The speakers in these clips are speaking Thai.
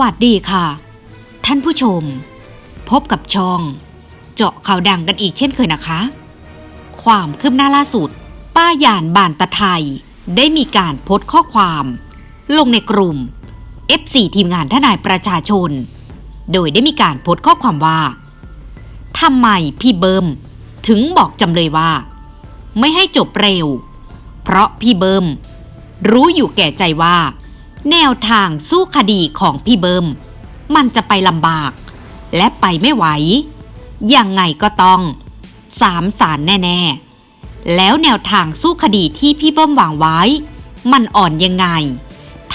สวัสดีค่ะ ท่านผู้ชม พบกับช่อง เจาะข่าวดังกันอีกเช่นเคยนะคะ ความคืบหน้าล่าสุด ป้ายานบานตะไทย ได้มีการโพสต์ข้อความ ลงในกลุ่ม F4 ทีมงานทนายประชาชน โดยได้มีการโพสต์ข้อความว่าทำไมพี่เบิมถึงบอกจำเลยว่า ไม่ให้จบเร็ว เพราะพี่เบิมรู้อยู่แก่ใจว่า แนวทางสู้คดีของพี่เบิม มันจะไปลำบาก และไปไม่ไหว ยังไงก็ต้องสามสารแน่ ๆ แล้วแนวทางสู้คดีที่พี่เบิ้มวางไว้ มันอ่อนยังไง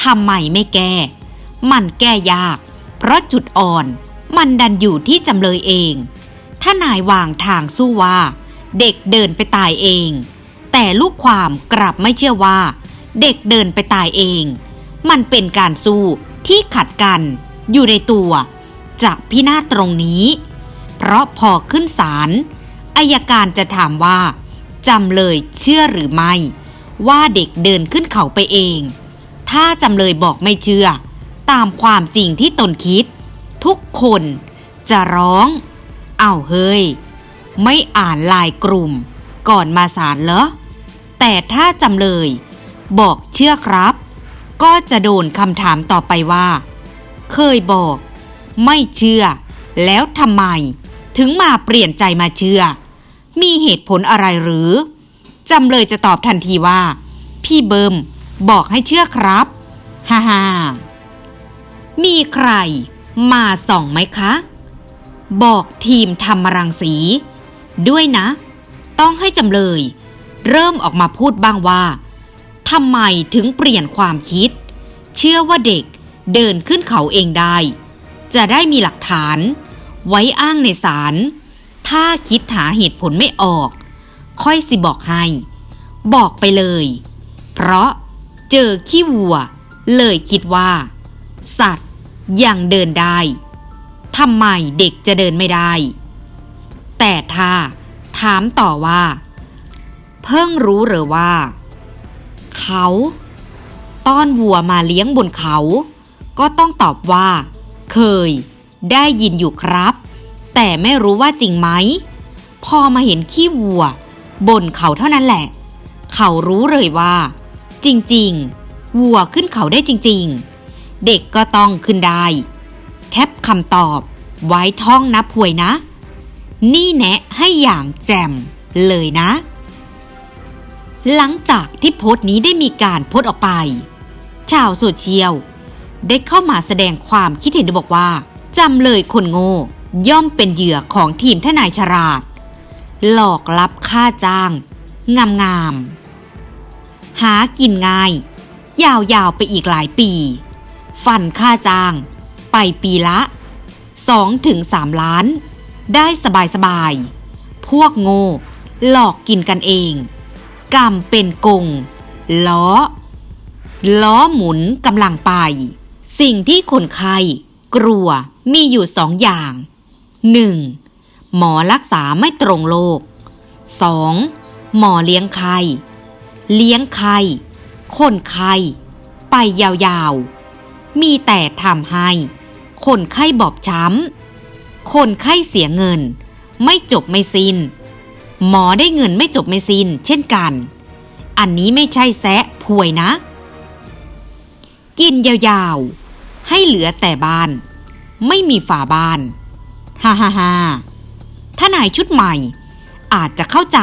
ทำไมไม่แก้ มันแก้ยาก เพราะจุดอ่อนมันดันอยู่ที่จำเลยเอง ถ้านายวางทางสู้ว่า เด็กเดินไปตายเอง แต่ลูกความกลับไม่เชื่อว่า เด็กเดินไปตายเอง มันเป็นการสู้ที่ขัดกัน อยู่ในตัวจะพินาศตรงนี้ เพราะพอขึ้นศาลอายการจะถามว่าจำเลยเชื่อหรือไม่ ว่าเด็กเดินขึ้นเขาไปเอง ถ้าจำเลยบอกไม่เชื่อ ตามความจริงที่ตนคิด ทุกคนจะร้อง เอาเฮ้ย ไม่อ่านลายกลุ่ม ก่อนมาศาลเหรอ แต่ถ้าจำเลย บอกเชื่อครับ ก็จะโดนคำถามต่อไปว่า เคยบอก ไม่เชื่อ แล้วทำไม ถึงมาเปลี่ยนใจมาเชื่อ มีเหตุผลอะไรหรือจำเลยจะตอบทันทีว่า พี่เบิมบอกให้เชื่อครับฮ่าฮ่ามีใคร มาส่องไหมคะ บอกทีมธรรมรังสี ด้วยนะ ต้องให้จำเลย เริ่มออกมาพูดบ้างว่า ทำไมถึงเปลี่ยนความคิด เชื่อว่าเด็กเดินขึ้นเขาเองได้ จะได้มีหลักฐาน ไว้อ้างในศาลถ้าคิดหาเหตุผลไม่ออก ค่อยสิบอกให้ บอกไปเลย เพราะเจอขี้วัว เลยคิดว่า สัตว์ยังเดินได้ทำไมเด็กจะเดินไม่ได้ แต่ถ้าถามต่อว่า เพิ่งรู้หรือว่า เขา ต้อนวัวมาเลี้ยงบนเขา ก็ต้องตอบว่า เคย ได้ยินอยู่ครับ แต่ไม่รู้ว่าจริงไหม พอมาเห็นขี้วัว บนเขาเท่านั้นแหละ เขารู้เลยว่า จริงๆ วัวขึ้นเขาได้จริง ๆ เด็กก็ต้องขึ้นได้ แคปคำตอบ ไว้ท่องนับหวยนะ นี่แนะให้อย่างแจ่มเลยนะ หลังจากที่โพสต์นี้ได้มีการโพสต์ออกไป ชาวโซเชียลได้เข้ามาแสดงความคิดเห็นบอกว่าจำเลยคนโง่ย่อมเป็นเหยื่อของทีมทนายฉลาด หลอกรับค่าจ้าง งามงามๆหากินง่าย ยาวๆไปอีกหลายปี ฟันค่าจ้าง ไปปีละ 2-3ล้าน ได้สบายๆ พวกโง่หลอกกินกันเอง กรรมเป็นกง ล้อ ล้อหมุนกำลังไป สิ่งที่คนไข้กลัวมีอยู่สองอย่าง 1. หมอรักษาไม่ตรงโรค 2. หมอเลี้ยงไข้เลี้ยงไข้คนไข้ไปยาวๆ มีแต่ทำให้ คนไข้บอบช้ำ คนไข้เสียเงิน ไม่จบไม่สิน้น หมอได้เงินไม่จบไม่สิน้นเช่นกัน อันนี้ไม่ใช่แซะพวยนะ กินยาวๆ ให้เหลือแต่บ้าน ไม่มีฝาบ้านฮ่าฮ่าฮ่าทนายชุดใหม่ อาจจะเข้าใจ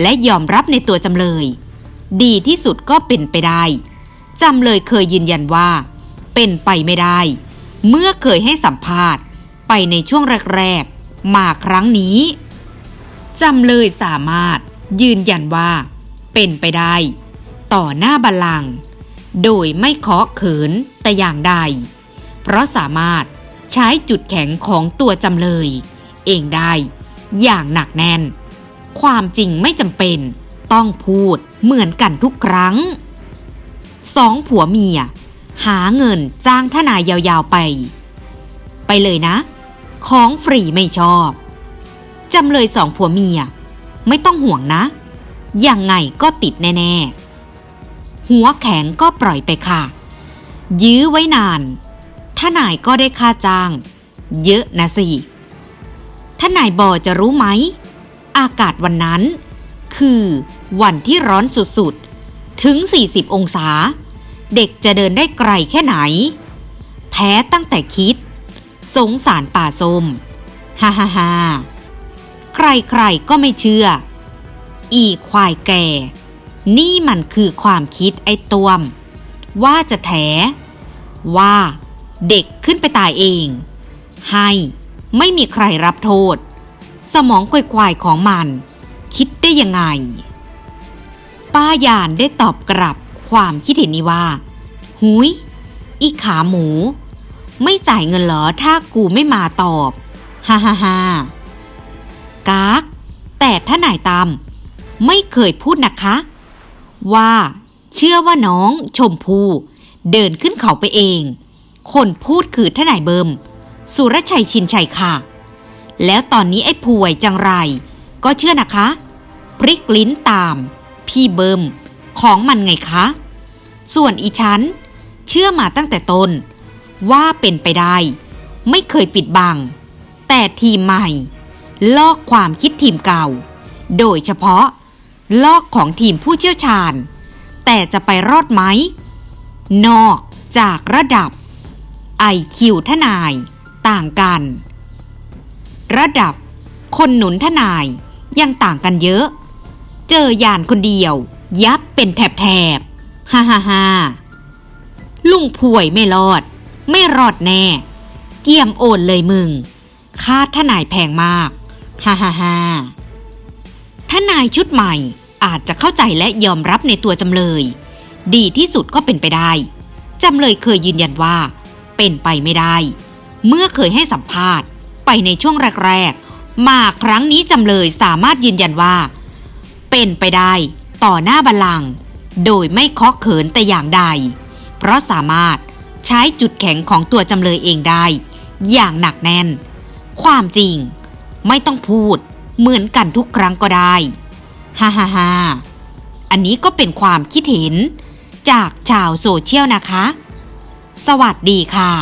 และยอมรับในตัวจำเลย ดีที่สุดก็เป็นไปได้จำเลยเคยยืนยันว่า เป็นไปไม่ได้ เมื่อเคยให้สัมภาษณ์ ไปในช่วงแรก ๆ มาครั้งนี้ จำเลยสามารถยืนยันว่า เป็นไปได้ ต่อหน้าบัลลังก์โดยไม่เคาะเขินแต่อย่างใด เพราะสามารถใช้จุดแข็งของตัวจำเลย เองได้ อย่างหนักแน่น ความจริงไม่จำเป็น ต้องพูดเหมือนกันทุกครั้งสองผัวเมีย หาเงินจ้างทนายยาวๆไป ไปเลยนะ ของฟรีไม่ชอบ จำเลยสองผัวเมีย ไม่ต้องห่วงนะ ยังไงก็ติดแน่ ๆ หัวแข็งก็ปล่อยไปค่ะ ยื้อไว้นานถ้านายก็ได้ค่าจ้าง เยอะนะสิถ้านายบอจะรู้ไหม อากาศวันนั้น คือวันที่ร้อนสุดๆ ถึง 40 องศา เด็กจะเดินได้ไกลแค่ไหน แพ้ตั้งแต่คิด สงสารป่าสมฮ่าฮ่าฮ่า ใครๆก็ไม่เชื่อ อีควายแก่ นี่มันคือความคิดไอ้ตวม ว่าจะแถ ว่าเด็กขึ้นไปตายเอง ให้ไม่มีใครรับโทษ สมองควายๆของมัน คิดได้ยังไง ป้ายานได้ตอบกลับความคิดเห็นนี้ว่า หุย อีขาหมู ไม่จ่ายเงินเหรอถ้ากูไม่มาตอบ ฮ่าฮ่าฮ่า กากแต่ถ้านายตาม ไม่เคยพูดนะคะ ว่าเชื่อว่าน้องชมพูเดินขึ้นเขาไปเอง คนพูดคือทนายเบิม สุรชัยชินชัยค่ะ แล้วตอนนี้ไอ้ป่วยจังไร ก็เชื่อนะคะ พริกลิ้นตาม พี่เบิม ของมันไงคะ ส่วนอีฉัน เชื่อมาตั้งแต่ต้น ว่าเป็นไปได้ ไม่เคยปิดบัง แต่ทีใหม่ ลอกความคิดทีมเก่า โดยเฉพาะ ลอกของทีมผู้เชี่ยวชาญ แต่จะไปรอดไหม นอกจากระดับ IQ ทนาย ต่างกัน ระดับคนหนุนทนายยังต่างกันเยอะ เจอยานคนเดียว ยับเป็นแถบๆฮ่าฮ่าฮ่าลุงป่วยไม่รอด ไม่รอดแน่ เกี่ยมโอนเลยมึง ค่าทนายแพงมาก ฮ่าฮ่าฮ่าทนายชุดใหม่อาจจะเข้าใจและยอมรับในตัวจำเลย ดีที่สุดก็เป็นไปได้ จำเลยเคยยืนยันว่า เป็นไปไม่ได้ เมื่อเคยให้สัมภาษณ์ไปในช่วงแรกๆ มาครั้งนี้จำเลยสามารถยืนยันว่า เป็นไปได้ต่อหน้าบัลลังก์โดยไม่เคาะเขินแต่อย่างใด เพราะสามารถใช้จุดแข็งของตัวจำเลยเองได้ อย่างหนักแน่น ความจริง ไม่ต้องพูด เหมือนกันทุกครั้งก็ได้ฮ่าฮ่าฮ่าอันนี้ก็เป็นความคิดเห็น จากชาวโซเชียลนะคะ สวัสดีค่ะ